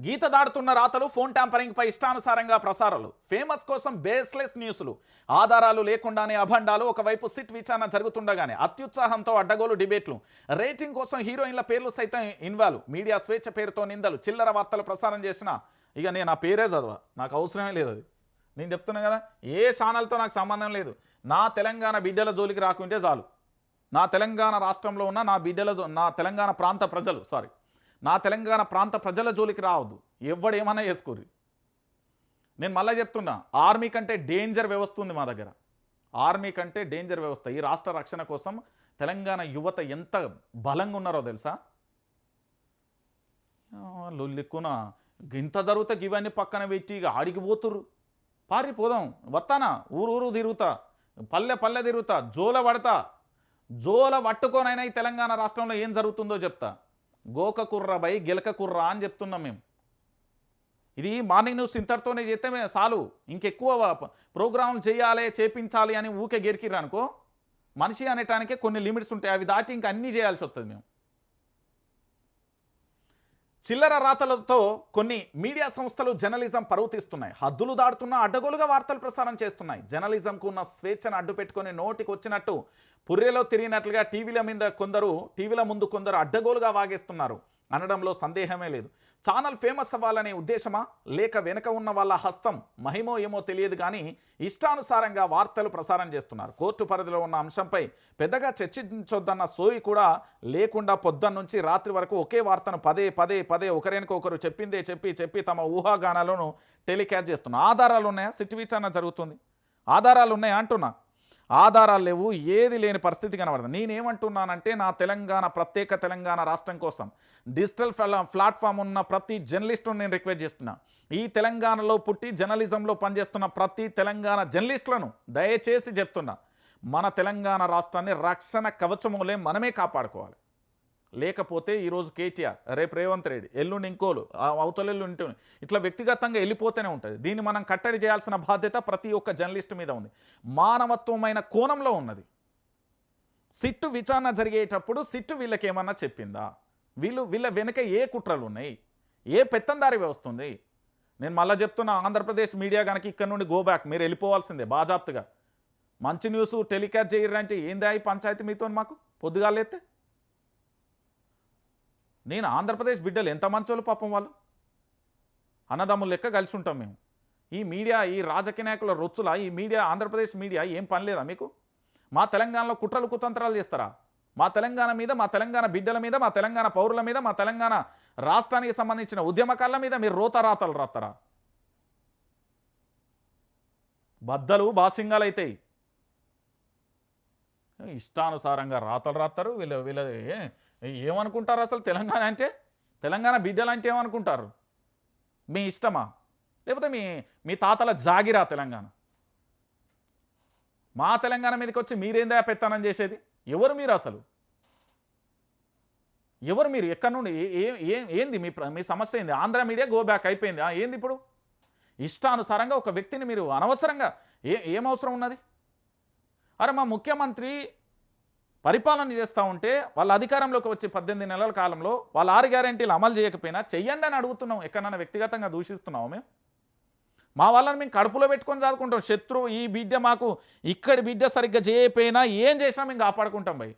గీత దాడుతున్న రాతలు phone tampering పై ఇష్టానుసారంగా ప్రసారాలు. ఫేమస్ కోసం బేస్లెస్ న్యూస్లు. ఆధారాలు లేకుండానే అభండాలు ఒకవైపు సిట్ విచారణ జరుగుతుండగానే అత్యుత్సాహంతో అడ్డగోలు డిబేట్లు. రేటింగ్ కోసం హీరోయిన్ల పేర్లు సైతం ఇన్వాల్వ్. మీడియా స్వేచ్ఛ పేరుతో నిందలు. చిల్లర వార్తలు ప్రసారం చేసిన ఇక నేను ఆ పేరే చదవ. నాకు అవసరమే లేదు అది. నేను చెప్తున్నా కదా ఏ ఛానల్తో నాకు సంబంధం లేదు. నా తెలంగాణ బిడ్డల జోలికి రాకుంటే చాలు. నా తెలంగాణ రాష్ట్రంలో ఉన్న నా బిడ్డల జో- నా తెలంగాణ ప్రాంత ప్రజలు సారీ. నా తెలంగాణ ప్రాంత ప్రజల జోలికి రావద్దు. ఎవడేమన్నా చేసుకోరు నేను మళ్ళీ చెప్తున్నా ఆర్మీ కంటే డేంజర్ వ్యవస్థ ఉంది మా దగ్గర. ఆర్మీ కంటే డేంజర్ వ్యవస్థ. ఈ రాష్ట్ర రక్షణ కోసం తెలంగాణ యువత ఎంత బలంగా ఉన్నారో తెలుసా? లొల్లిక్కున ఇంత జరుగుతా ఇవన్నీ పక్కన పెట్టి ఇక ఆడికి పోతుర్రు. పారిపోదాం వస్తానా ఊరు ఊరు తిరుగుతా పల్లె పల్లె తిరుగుతా జోల పడతా. జోల పట్టుకోనైనా ఈ తెలంగాణ రాష్ట్రంలో ఏం జరుగుతుందో చెప్తా. గోక కుర్ర బై గిలక కుర్ర అని చెప్తున్నాం మేము. ఇది మార్నింగ్ న్యూస్ ఇంతటితోనే చేస్తే చాలు. ఇంకెక్కువ ప్రోగ్రాములు ప్రోగ్రాంలు చేయాలి చేపించాలి అని ఊకే గెరికిర్రు అనుకో మనిషి అనేటానికే కొన్ని లిమిట్స్ ఉంటాయి అవి దాటి ఇంకా అన్నీ చేయాల్సి వస్తుంది మేము. చిల్లర రాతలతో కొన్ని మీడియా సంస్థలు జర్నలిజం పరువు తీస్తున్నాయి హద్దులు దాటుతున్న అడ్డగోలుగా వార్తలు ప్రసారం చేస్తున్నాయి. జర్నలిజంకు ఉన్న స్వేచ్ఛను అడ్డుపెట్టుకుని నోటికొచ్చినట్టు నోటికి వచ్చినట్టు పుర్రెలో తిరిగినట్లుగా టీవీల మీద కొందరు టీవీల ముందు కొందరు అడ్డగోలుగా వాగేస్తున్నారు. అనడంలో సందేహమే లేదు. ఛానల్ ఫేమస్ అవ్వాలనే ఉద్దేశమా? లేక వెనక ఉన్న వాళ్ళ హస్తం మహిమో ఏమో తెలియదు కానీ ఇష్టానుసారంగా వార్తలు ప్రసారం చేస్తున్నారు. కోర్టు పరిధిలో ఉన్న అంశంపై పెద్దగా చర్చించొద్దన్న సోయి కూడా లేకుండా పొద్దున్న నుంచి రాత్రి వరకు ఒకే వార్తను పదే పదే పదే ఒకరినకొకరు చెప్పిందే చెప్పి చెప్పి తమ ఊహాగానాలను టెలికాస్ట్ చేస్తున్నారు. ఆధారాలు ఉన్నాయా సిట్ విచారణ జరుగుతుంది. ఆధారాలు ఉన్నాయా అంటున్నా? ఆధారాలు లేవు ఏది లేని పరిస్థితి కనబడుతుంది నేనేమంటున్నానంటే నా తెలంగాణ ప్రత్యేక తెలంగాణ రాష్ట్రం కోసం డిజిటల్ ప్లాట్ఫామ్ ఉన్న ప్రతి జర్నలిస్టును నేను రిక్వెస్ట్ చేస్తున్నా. ఈ తెలంగాణలో పుట్టి జర్నలిజంలో పనిచేస్తున్న ప్రతి తెలంగాణ జర్నలిస్టులను దయచేసి చెప్తున్నా మన తెలంగాణ రాష్ట్రాన్ని రక్షణ కవచములే మనమే కాపాడుకోవాలి. లేకపోతే ఈరోజు కేటీఆర్ రేపు రేవంత్ రెడ్డి ఎల్లుండి ఇంకోలు ఆ అవతల ఇట్లా వ్యక్తిగతంగా వెళ్ళిపోతూనే ఉంటుంది. దీన్ని మనం కట్టడి చేయాల్సిన బాధ్యత ప్రతి ఒక్క జర్నలిస్ట్ మీద ఉంది. మానవత్వమైన కోణంలో ఉన్నది. సిట్టు విచారణ జరిగేటప్పుడు సిట్టు వీళ్ళకి ఏమన్నా చెప్పిందా? వీళ్ళు వీళ్ళ వెనుక ఏ కుట్రలు ఉన్నాయి? ఏ పెత్తందారి వ్యవస్థ ఉంది? నేను మళ్ళీ చెప్తున్నా ఆంధ్రప్రదేశ్ మీడియా కనుక ఇక్కడ నుండి గోబ్యాక్ మీరు వెళ్ళిపోవాల్సిందే బాజాప్తుగా. మంచి న్యూస్ టెలికాస్ట్ చేయరంటే ఏందా పంచాయతీ మీతో మాకు? పొద్దుగాలేస్తే నేను ఆంధ్రప్రదేశ్ బిడ్డలు ఎంత మంచోళ్ళు పాపం వాళ్ళు? అన్నదమ్ములు లెక్క కలిసి ఉంటాం మేము. ఈ మీడియా ఈ రాజకీయ నాయకుల రొచ్చుల ఈ మీడియా ఆంధ్రప్రదేశ్ మీడియా ఏం పని లేదా మీకు? మా తెలంగాణలో కుట్రలు కుతంత్రాలు చేస్తారా? మా తెలంగాణ మీద మా తెలంగాణ బిడ్డల మీద మా తెలంగాణ పౌరుల మీద మా తెలంగాణ రాష్ట్రానికి సంబంధించిన ఉద్యమకాల మీద మీరు రోతరాతలు రాస్తారా బద్దలు బాసింగాలు అవుతాయి ఇష్టానుసారంగా రాతలు రాస్తారు వీళ్ళు వీళ్ళ ఏమనుకుంటారు అసలు తెలంగాణ అంటే? తెలంగాణ బిడ్డలు అంటే ఏమనుకుంటారు? మీ ఇష్టమా? లేకపోతే మీ మీ తాతల జాగిరా తెలంగాణ? మా తెలంగాణ మీదకి వచ్చి మీరేందా పెత్తనం చేసేది? ఎవరు మీరు అసలు? ఎవరు మీరు? ఎక్కడి నుండి? ఏ- ఏ- ఏంది మీ మీ సమస్య ఏంది? ఆంధ్ర మీడియా గో బ్యాక్ అయిపోయింది? ఏంది ఇప్పుడు? ఇష్టానుసారంగా ఒక వ్యక్తిని మీరు అనవసరంగా ఏ ఏం అవసరం ఉన్నది? అరే మా ముఖ్యమంత్రి పరిపాలన చేస్తూ ఉంటే వాళ్ళ అధికారంలోకి వచ్చి పద్దెనిమిది నెలల కాలంలో వాళ్ళ ఆరు గ్యారెంటీలు అమలు చేయకపోయినా చెయ్యండి అని అడుగుతున్నాం. ఎక్కడన్నా వ్యక్తిగతంగా దూషిస్తున్నాము మేము? మా వాళ్ళని మేము కడుపులో పెట్టుకొని చదువుకుంటాం. శత్రువు ఈ బిడ్డ మాకు ఇక్కడి బిడ్డ సరిగ్గా చేయకపోయినా ఏం చేసినా మేము కాపాడుకుంటాం భయ్.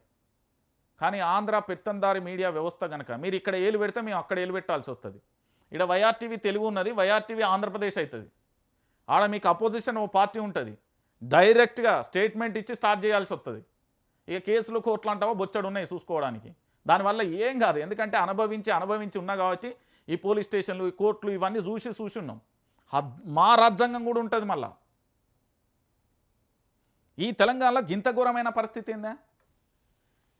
కానీ ఆంధ్ర పెత్తందారి మీడియా వ్యవస్థ కనుక మీరు ఇక్కడ ఏలు పెడితే మేము అక్కడ ఏలు పెట్టాల్సి వస్తుంది. ఇక్కడ వైఆర్టీవీ తెలుగు ఉన్నది వైఆర్టీవీ ఆంధ్రప్రదేశ్ అవుతుంది ఆడ మీకు అపోజిషన్ ఓ పార్టీ ఉంటుంది. డైరెక్ట్గా స్టేట్మెంట్ ఇచ్చి స్టార్ట్ చేయాల్సి వస్తుంది. ఇక కేసులు కోర్టులు అంటావా బొచ్చడు ఉన్నాయి చూసుకోవడానికి. దానివల్ల ఏం కాదు. ఎందుకంటే అనుభవించి అనుభవించి ఉన్నా కాబట్టి ఈ పోలీస్ స్టేషన్లు ఈ కోర్టులు ఇవన్నీ చూసి చూసి ఉన్నాం మా రాజ్యాంగం కూడా ఉంటుంది మళ్ళా. ఈ తెలంగాణలో గింత ఘోరమైన పరిస్థితి ఏందా?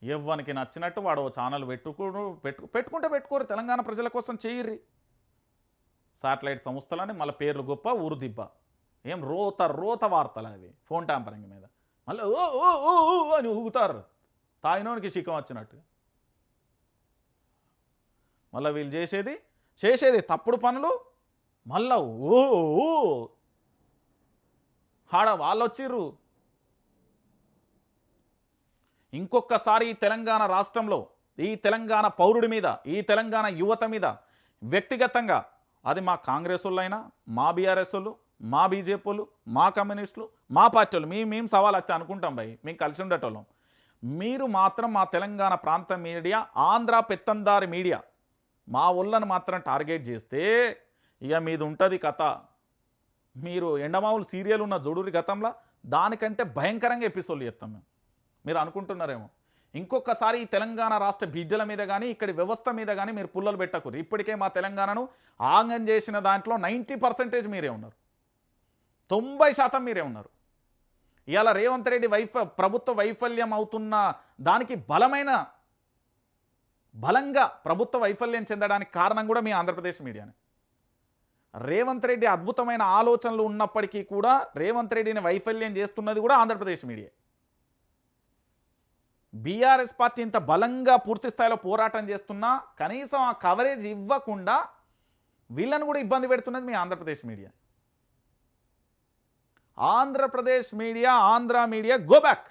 ఎవ్వనికి నచ్చినట్టు వాడు ఛానల్ పెట్టుకోడు పెట్టు పెట్టుకుంటే పెట్టుకోరు. తెలంగాణ ప్రజల కోసం చేయర్రి. శాటిలైట్ సంస్థలని మళ్ళీ పేర్లు గొప్ప ఊరు దిబ్బ. ఏం రోత రోత వార్తలు అవి. ఫోన్ ట్యాంపరింగ్ మీద. మళ్ళీ ఓ ఓ ఓ ఓ అని ఊగుతారు. తాగినోనికి శిఖం వచ్చినట్టు. మళ్ళీ వీళ్ళు చేసేది చేసేది తప్పుడు పనులు మళ్ళా ఓ ఓ ఆడ వాళ్ళు వచ్చిర్రు ఇంకొకసారి ఈ తెలంగాణ రాష్ట్రంలో ఈ తెలంగాణ పౌరుడి మీద ఈ తెలంగాణ యువత మీద వ్యక్తిగతంగా అది మా కాంగ్రెస్ వాళ్ళైనా మా బీఆర్ఎస్ వాళ్ళు మా బీజేపీలు మా కమ్యూనిస్టులు మా పార్టీ వాళ్ళు మేము మేము సవాల్ వచ్చా అనుకుంటాం భయ్ మేము కలిసి ఉండేటోళ్ళం. మీరు మాత్రం మా తెలంగాణ ప్రాంత మీడియా ఆంధ్ర పెత్తందారి మీడియా మా ఒళ్ళను మాత్రం టార్గెట్ చేస్తే ఇక మీది ఉంటుంది కథ. మీరు ఎండమావులు సీరియల్ ఉన్న జోడూరి గతంలో దానికంటే భయంకరంగా ఎపిసోడ్లు చెప్తాం మేము. మీరు అనుకుంటున్నారేమో. ఇంకొకసారి ఈ తెలంగాణ రాష్ట్ర బిడ్డల మీద కానీ ఇక్కడి వ్యవస్థ మీద కానీ మీరు పుల్లలు పెట్టకూరు ఇప్పటికే మా తెలంగాణను ఆంగం చేసిన దాంట్లో నైంటీ పర్సెంటేజ్ మీరే ఉన్నారు. తొంభై శాతం మీరే ఉన్నారు. ఇవాళ రేవంత్ రెడ్డి వైఫ ప్రభుత్వ వైఫల్యం అవుతున్న దానికి బలమైన బలంగా ప్రభుత్వ వైఫల్యం చెందడానికి కారణం కూడా మీ ఆంధ్రప్రదేశ్ మీడియానే. రేవంత్ రెడ్డి అద్భుతమైన ఆలోచనలు ఉన్నప్పటికీ కూడా రేవంత్ రెడ్డిని వైఫల్యం చేస్తున్నది కూడా ఆంధ్రప్రదేశ్ మీడియా. బీఆర్ఎస్ పార్టీ ఇంత బలంగా పూర్తి స్థాయిలో పోరాటం చేస్తున్నా కనీసం ఆ కవరేజ్ ఇవ్వకుండా వీళ్ళను కూడా ఇబ్బంది పెడుతున్నది మీ Andhra Pradesh media. Andhra Pradesh media Andhra media go back